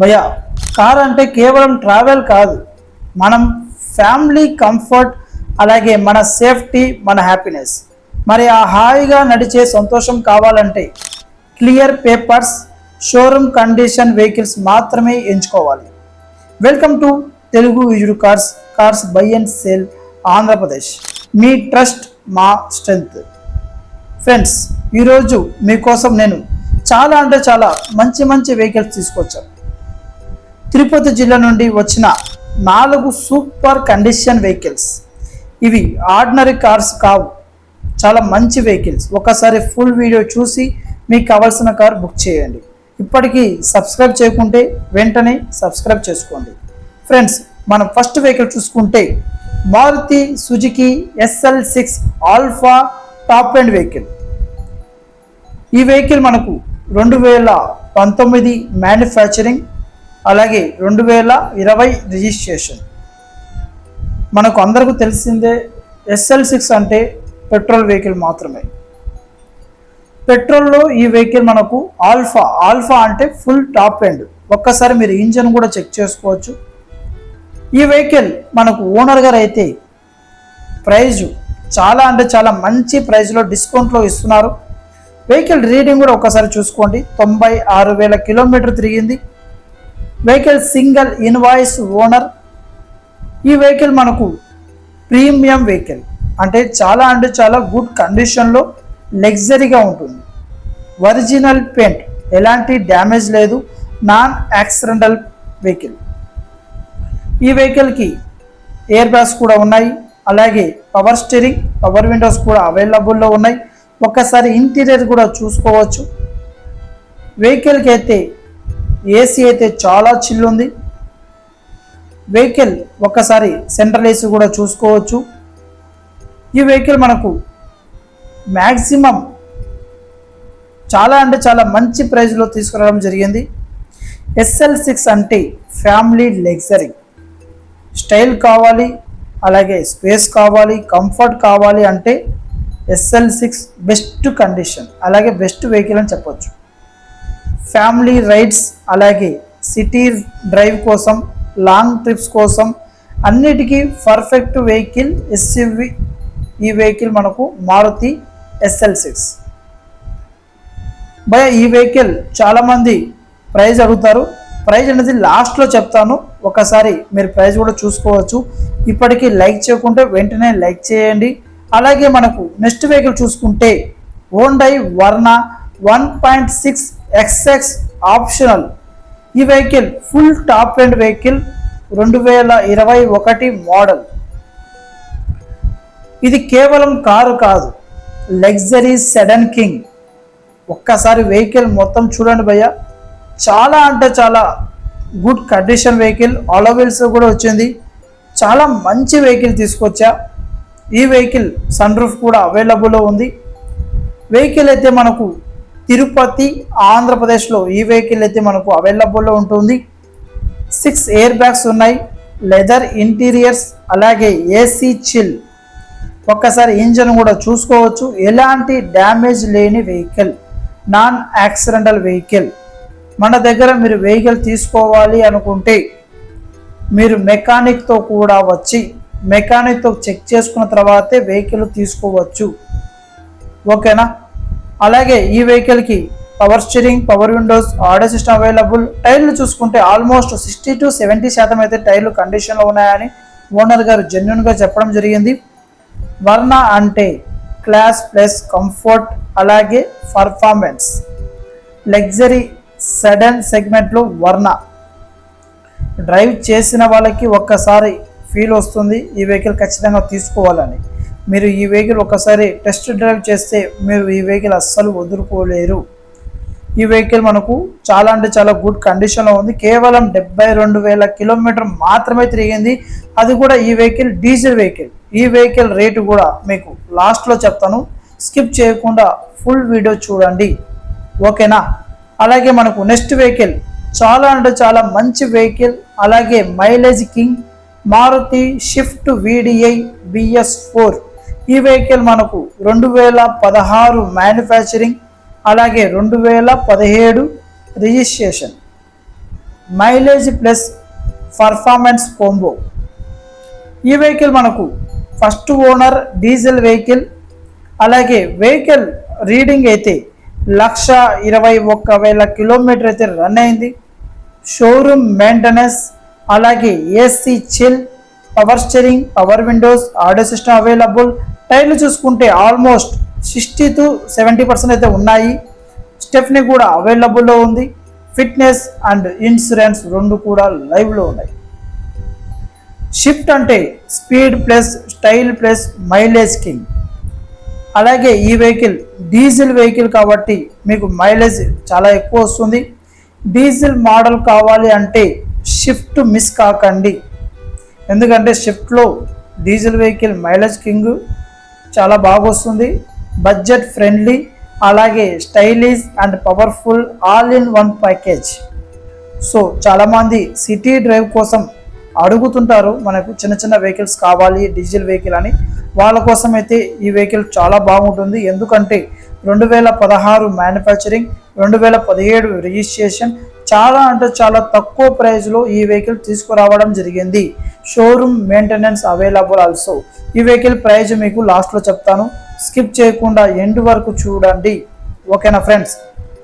భయ కార్ అంటే కేవలం ట్రావెల్ కాదు. మనం ఫ్యామిలీ కంఫర్ట్ అలాగే మన సేఫ్టీ మన హ్యాపీనెస్. మరి ఆ హాయిగా నడిచే సంతోషం కావాలంటే clear papers showroom condition vehicles మాత్రమే ఎంచుకోవాలి. Welcome to Telugu విజుడు cars cars buy and sale Andhra Pradesh. మీ ట్రస్ట్ మా స్ట్రెంగ్త్. ఫ్రెండ్స్ ఈరోజు మీకోసం నేను చాలా అంటే చాలా మంచి మంచి వెహికల్స్ తీసుకొచ్చాను. తిరుపతి జిల్లా నుండి వచ్చిన నాలుగు సూపర్ కండిషన్ వెహికల్స్. ఇవి ఆర్డినరీ కార్స్ కావు. చాలా మంచి వెహికల్స్. ఒకసారి ఫుల్ వీడియో చూసి మీకు కావాల్సిన కార్ బుక్ చేయండి. ఇప్పటికీ సబ్స్క్రైబ్ చేయకుంటే వెంటనే సబ్స్క్రైబ్ చేసుకోండి. ఫ్రెండ్స్ మనం ఫస్ట్ వెహికల్ చూసుకుంటే Maruti Suzuki XL six alpha top end vehicle. ఈ వెహికల్ మనకు రెండు వేల పంతొమ్మిది మ్యానుఫ్యాక్చరింగ్ అలాగే రెండు వేల ఇరవై రిజిస్ట్రేషన్. మనకు అందరికీ తెలిసిందే ఎస్ఎల్ సిక్స్ అంటే పెట్రోల్ వెహికల్ మాత్రమే. పెట్రోల్లో ఈ వెహికల్ మనకు ఆల్ఫా ఆల్ఫా అంటే ఫుల్ టాప్ ఎండ్. ఒక్కసారి మీరు ఇంజన్ కూడా చెక్ చేసుకోవచ్చు. ఈ వెహికల్ మనకు ఓనర్ గారు అయితే ప్రైజ్ చాలా అంటే చాలా మంచి ప్రైజ్లో డిస్కౌంట్లో ఇస్తున్నారు. వెహికల్ రీడింగ్ కూడా ఒకసారి చూసుకోండి. తొంభై ఆరు వేల కిలోమీటర్ తిరిగింది. Vehicle single invoice owner. ఈ వెహికల్ మనకు ప్రీమియం వెహికల్. అంటే చాలా అంటే చాలా గుడ్ కండిషన్లో లగ్జరీగా ఉంటుంది. Original paint. ఎలాంటి డ్యామేజ్ లేదు. Non accidental vehicle. ఈ వెహికల్కి ఎయిర్ బ్యాగ్స్ కూడా ఉన్నాయి. అలాగే పవర్ స్టీరింగ్ పవర్ విండోస్ కూడా అవైలబుల్లో ఉన్నాయి. ఒక్కసారి ఇంటీరియర్ కూడా చూసుకోవచ్చు. వెహికల్కి అయితే ఏసీ అయితే చాలా చిల్లు ఉంది వెహికల్ ఒక్కసారి సెంట్రల్ ఏసీ కూడా చూసుకోవచ్చు. ఈ వెహికల్ మనకు మ్యాక్సిమం చాలా అంటే చాలా మంచి ప్రైస్లో తీసుకురావడం జరిగింది. ఎస్ఎల్ సిక్స్ అంటే ఫ్యామిలీ లగ్జరీ స్టైల్ కావాలి అలాగే స్పేస్ కావాలి కంఫర్ట్ కావాలి అంటే ఎస్ఎల్ సిక్స్ బెస్ట్ కండిషన్ అలాగే బెస్ట్ వెహికల్ అని చెప్పొచ్చు. ఫ్యామిలీ రైడ్స్ అలాగే సిటీ డ్రైవ్ కోసం లాంగ్ ట్రిప్స్ కోసం అన్నిటికీ పర్ఫెక్ట్ వెహికల్ ఎస్యువి ఈ వెహికల్ మనకు మారుతి ఎస్ఎల్ సిక్స్. భయ ఈ వెహికల్ చాలామంది ప్రైజ్ అడుగుతారు. ప్రైజ్ అనేది లాస్ట్లో చెప్తాను. ఒకసారి మీరు ప్రైజ్ కూడా చూసుకోవచ్చు. ఇప్పటికీ లైక్ చేయకుంటే వెంటనే లైక్ చేయండి. అలాగే మనకు నెక్స్ట్ వెహికల్ చూసుకుంటే Hyundai Verna one point six XX optional ఈ vehicle full top end vehicle రెండు వేల ఇరవై ఒకటి మోడల్ ఇది కేవలం కారు కాదు లగ్జరీ సెడన్ కింగ్ ఒక్కసారి వెహికల్ మొత్తం చూడండి భయ్య. చాలా అంటే చాలా గుడ్ కండిషన్ వెహికల్ ఆలోవెల్స్ కూడా వచ్చింది. చాలా మంచి వెహికల్ తీసుకొచ్చా. ఈ వెహికల్ సన్ రూఫ్ కూడా అవైలబుల్లో ఉంది. వెహికల్ అయితే మనకు తిరుపతి ఆంధ్రప్రదేశ్లో ఈ వెహికల్ అయితే మనకు అవైలబుల్లో ఉంటుంది. సిక్స్ ఎయిర్ బ్యాగ్స్ ఉన్నాయి. లెదర్ ఇంటీరియర్స్ అలాగే ఏసీ చిల్ ఒక్కసారి ఇంజన్ కూడా చూసుకోవచ్చు. ఎలాంటి డ్యామేజ్ లేని వెహికల్ నాన్ యాక్సిడెంటల్ వెహికల్ మన దగ్గర మీరు వెహికల్ తీసుకోవాలి అనుకుంటే మీరు మెకానిక్తో కూడా వచ్చి మెకానిక్తో చెక్ చేసుకున్న తర్వాతే వెహికల్ తీసుకోవచ్చు. ఓకేనా అలాగే ఈ వెహికల్కి power steering power windows audio system available టైర్లు చూసుకుంటే ఆల్మోస్ట్ సిక్స్టీ టు సెవెంటీ శాతం అయితే టైర్లు కండిషన్లో ఉన్నాయని ఓనర్ గారు జెన్యున్గా చెప్పడం జరిగింది. వర్ణ అంటే క్లాస్ ప్లస్ కంఫర్ట్ అలాగే పర్ఫార్మెన్స్ లగ్జరీ సడన్ సెగ్మెంట్లో వర్ణ. డ్రైవ్ చేసిన వాళ్ళకి ఒక్కసారి ఫీల్ వస్తుంది ఈ వెహికల్ ఖచ్చితంగా తీసుకోవాలని. మీరు ఈ వెహికల్ ఒకసారి టెస్ట్ డ్రైవ్ చేస్తే మీరు ఈ వెహికల్ అస్సలు వదులుకోలేరు. ఈ వెహికల్ మనకు చాలా అంటే చాలా గుడ్ కండిషన్లో ఉంది. కేవలం డెబ్బై రెండు వేల కిలోమీటర్ మాత్రమే తిరిగింది. అది కూడా ఈ వెహికల్ డీజిల్ వెహికల్. ఈ వెహికల్ రేటు కూడా మీకు లాస్ట్లో చెప్తాను. స్కిప్ చేయకుండా ఫుల్ వీడియో చూడండి. ఓకేనా? అలాగే మనకు నెక్స్ట్ వెహికల్. చాలా అంటే చాలా మంచి వెహికల్. అలాగే mileage king Maruti Swift VDI BS four. ఈ వెహికల్ మనకు రెండు వేల పదహారు మ్యానుఫ్యాక్చరింగ్ అలాగే రెండు వేల పదిహేడు registration mileage plus performance combo ఈ వెహికల్ మనకు ఫస్ట్ ఓనర్ డీజిల్ వెహికల్ అలాగే వెహికల్ రీడింగ్ అయితే లక్ష ఇరవై ఒక్క వేల కిలోమీటర్ అయితే రన్ అయింది. షోరూమ్ మెయింటెనెన్స్ అలాగే AC chill power steering power windows audio system available టైర్లు చూసుకుంటే almost sixty to seventy percent అయితే ఉన్నాయి. స్టెఫ్ని కూడా అవైలబుల్లో ఉంది. ఫిట్నెస్ అండ్ ఇన్సూరెన్స్ రెండు కూడా లైవ్లో ఉన్నాయి. షిఫ్ట్ అంటే speed plus style plus mileage king అలాగే ఈ వెహికల్ డీజిల్ వెహికల్ కాబట్టి మీకు మైలేజ్ చాలా ఎక్కువ వస్తుంది. డీజిల్ మోడల్ కావాలి అంటే షిఫ్ట్ మిస్ కాకండి. ఎందుకంటే షిఫ్ట్లో డీజిల్ వెహికల్ మైలేజ్ కింగ్ చాలా బాగా వస్తుంది బడ్జెట్ ఫ్రెండ్లీ అలాగే stylish and powerful all in one package. So చాలామంది సిటీ డ్రైవ్ కోసం అడుగుతుంటారు మనకు చిన్న చిన్న వెహికల్స్ కావాలి డీజిల్ వెహికల్ అని. వాళ్ళ కోసం అయితే ఈ వెహికల్ చాలా బాగుంటుంది. ఎందుకంటే రెండు వేల పదహారు మ్యానుఫ్యాక్చరింగ్ రెండు వేల పదిహేడు రిజిస్ట్రేషన్ చాలా అంటే చాలా తక్కువ ప్రైస్లో ఈ వెహికల్ తీసుకురావడం జరిగింది. షోరూమ్ మెయింటెనెన్స్ అవైలబుల్ ఆల్సో ఈ వెహికల్ ప్రైజ్ మీకు లాస్ట్లో చెప్తాను. స్కిప్ చేయకుండా ఎండ్ వరకు చూడండి. ఓకేనా ఫ్రెండ్స్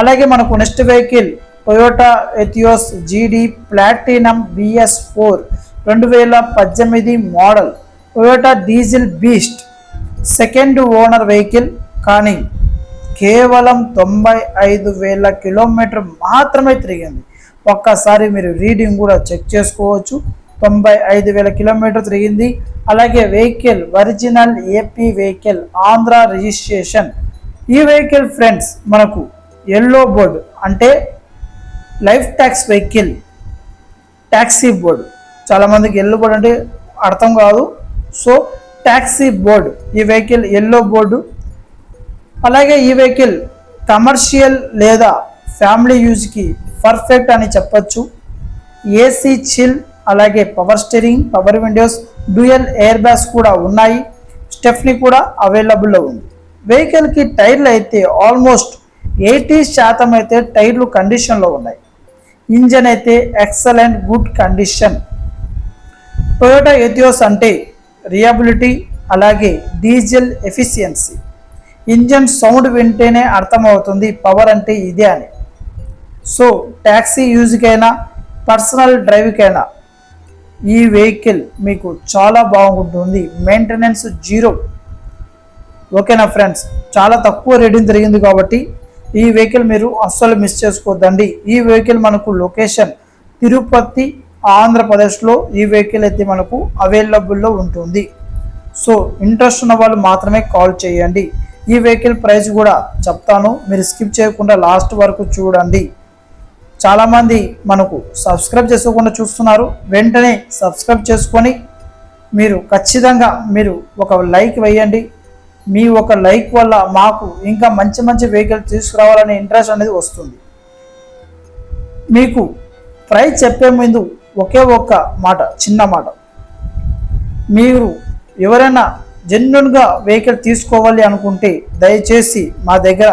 అలాగే మనకు నెక్స్ట్ వెహికల్ టొయోటా ఎథియోస్ జీడీ ప్లాటినం బిఎస్ ఫోర్ రెండు వేల పద్దెనిమిది model Toyota diesel beast second owner vehicle కానీ కేవలం తొంభై ఐదు వేల కిలోమీటర్ మాత్రమే తిరిగింది. ఒక్కసారి మీరు రీడింగ్ కూడా చెక్ చేసుకోవచ్చు. తొంభై ఐదు వేల కిలోమీటర్ తిరిగింది. అలాగే vehicle original AP vehicle Andhra registration. ఈ వెహికల్ ఫ్రెండ్స్ మనకు ఎల్లో బోర్డు అంటే life tax vehicle taxi board. చాలామందికి ఎల్లో బోర్డు అంటే అర్థం కాదు. సో ట్యాక్సీ బోర్డు ఈ వెహికల్ ఎల్లో బోర్డు అలాగే ఈ వెహికల్ కమర్షియల్ లేదా ఫ్యామిలీ యూజ్కి పర్ఫెక్ట్ అని చెప్పొచ్చు. ఏసీ చిల్ అలాగే power steering power windows dual air bags కూడా ఉన్నాయి. స్టెఫ్నీ కూడా అవైలబుల్లో ఉంది. వెహికల్కి టైర్లు అయితే ఆల్మోస్ట్ ఎయిటీ శాతం అయితే టైర్లు కండిషన్లో ఉన్నాయి. ఇంజన్ అయితే excellent good condition. Toyota Etios అంటే రియాబిలిటీ అలాగే డీజిల్ ఎఫిషియన్సీ. ఇంజన్ సౌండ్ వింటేనే అర్థమవుతుంది పవర్ అంటే ఇదే అని. సో ట్యాక్సీ యూజ్కైనా పర్సనల్ డ్రైవ్కైనా ఈ వెహికల్ మీకు చాలా బాగుంటుంది. Maintenance zero. ఓకేనా ఫ్రెండ్స్? చాలా తక్కువ రేటింగ్ జరిగింది కాబట్టి ఈ వెహికల్ మీరు అస్సలు మిస్ చేసుకోవద్దండి. ఈ వెహికల్ మనకు లొకేషన్ తిరుపతి ఆంధ్రప్రదేశ్లో ఈ వెహికల్ అయితే మనకు అవైలబుల్లో ఉంటుంది. సో ఇంట్రెస్ట్ ఉన్న వాళ్ళు మాత్రమే కాల్ చేయండి. ఈ వెహికల్ ప్రైస్ కూడా చెప్తాను. మీరు స్కిప్ చేయకుండా లాస్ట్ వరకు చూడండి. చాలామంది మనకు సబ్స్క్రైబ్ చేసుకోకుండా చూస్తున్నారు. వెంటనే సబ్స్క్రైబ్ చేసుకొని మీరు ఖచ్చితంగా మీరు ఒక లైక్ వేయండి. మీ ఒక లైక్ వల్ల మాకు ఇంకా మంచి మంచి వెహికల్ తీసుకురావాలనే ఇంట్రెస్ట్ అనేది వస్తుంది. మీకు ప్రైస్ చెప్పే ముందు ఒకే ఒక్క మాట చిన్న మాట. మీరు ఎవరైనా జెన్యున్గా వెహికల్ తీసుకోవాలి అనుకుంటే దయచేసి మా దగ్గర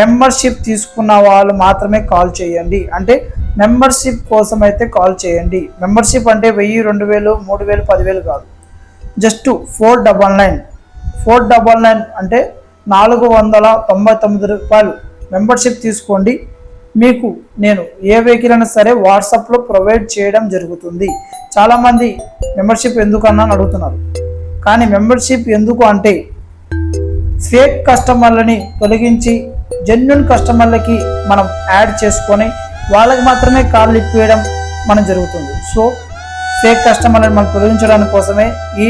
మెంబర్షిప్ తీసుకున్న వాళ్ళు మాత్రమే కాల్ చేయండి. అంటే మెంబర్షిప్ కోసం అయితే కాల్ చేయండి. మెంబర్షిప్ అంటే వెయ్యి రెండు వేలు మూడు వేలు పదివేలు కాదు. Just four double nine four double nine అంటే నాలుగు వందల తొంభై తొమ్మిది రూపాయలు మెంబర్షిప్ తీసుకోండి. మీకు నేను ఏ వెహికల్ అయినా సరే వాట్సాప్లో ప్రొవైడ్ చేయడం జరుగుతుంది. చాలామంది మెంబర్షిప్ ఎందుకన్నా అని అడుగుతున్నారు. కానీ మెంబర్షిప్ ఎందుకు అంటే ఫేక్ కస్టమర్లని తొలగించి జెన్యున్ కస్టమర్లకి మనం యాడ్ చేసుకొని వాళ్ళకి మాత్రమే కాల్ ఇప్పించడం మనం జరుగుతుంది. సో ఫేక్ కస్టమర్లను మనం తొలగించడానికి కోసమే ఈ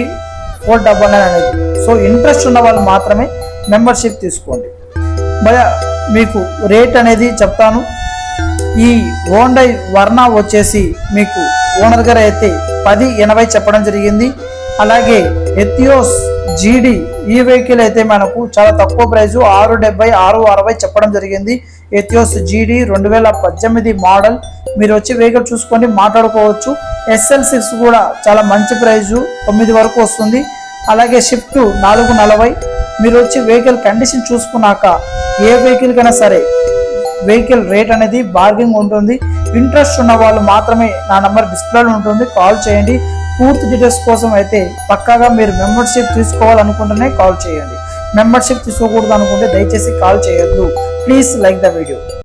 ఫోర్ డబల్ నైన్ అనేది. సో ఇంట్రెస్ట్ ఉన్న వాళ్ళు మాత్రమే మెంబర్షిప్ తీసుకోండి. భయ మీకు రేట్ అనేది చెప్తాను. ఈ హోండై వర్ణ వచ్చేసి మీకు ఓనర్ గారు అయితే పది ఎనభై చెప్పడం జరిగింది. అలాగే ఎథియోస్ జీడి ఈ వెహికల్ అయితే మనకు చాలా తక్కువ ప్రైస్ ఆరు డెబ్బై ఆరు అరవై చెప్పడం జరిగింది. ఎథియోస్ జీడి రెండు వేల పద్దెనిమిది మోడల్. మీరు వచ్చి వెహికల్ చూసుకొని మాట్లాడుకోవచ్చు. ఎస్ఎల్ సిక్స్ కూడా చాలా మంచి ప్రైజు తొమ్మిది వరకు వస్తుంది. అలాగే షిఫ్ట్ నాలుగు నలభై. మీరు వచ్చి వెహికల్ కండిషన్ చూసుకున్నాక ఏ వెహికల్కైనా సరే వెహికల్ రేట్ అనేది బార్గింగ్ ఉంటుంది. ఇంట్రెస్ట్ ఉన్న వాళ్ళు మాత్రమే నా నంబర్ డిస్ప్లేలో ఉంటుంది. కాల్ చేయండి. పూర్తి డీటెయిల్స్ కోసం అయితే పక్కాగా మీరు మెంబర్షిప్ తీసుకోవాలనుకుంటేనే కాల్ చేయండి. మెంబర్షిప్ తీసుకోకూడదు అనుకుంటే దయచేసి కాల్ చేయొద్దు. Please like the video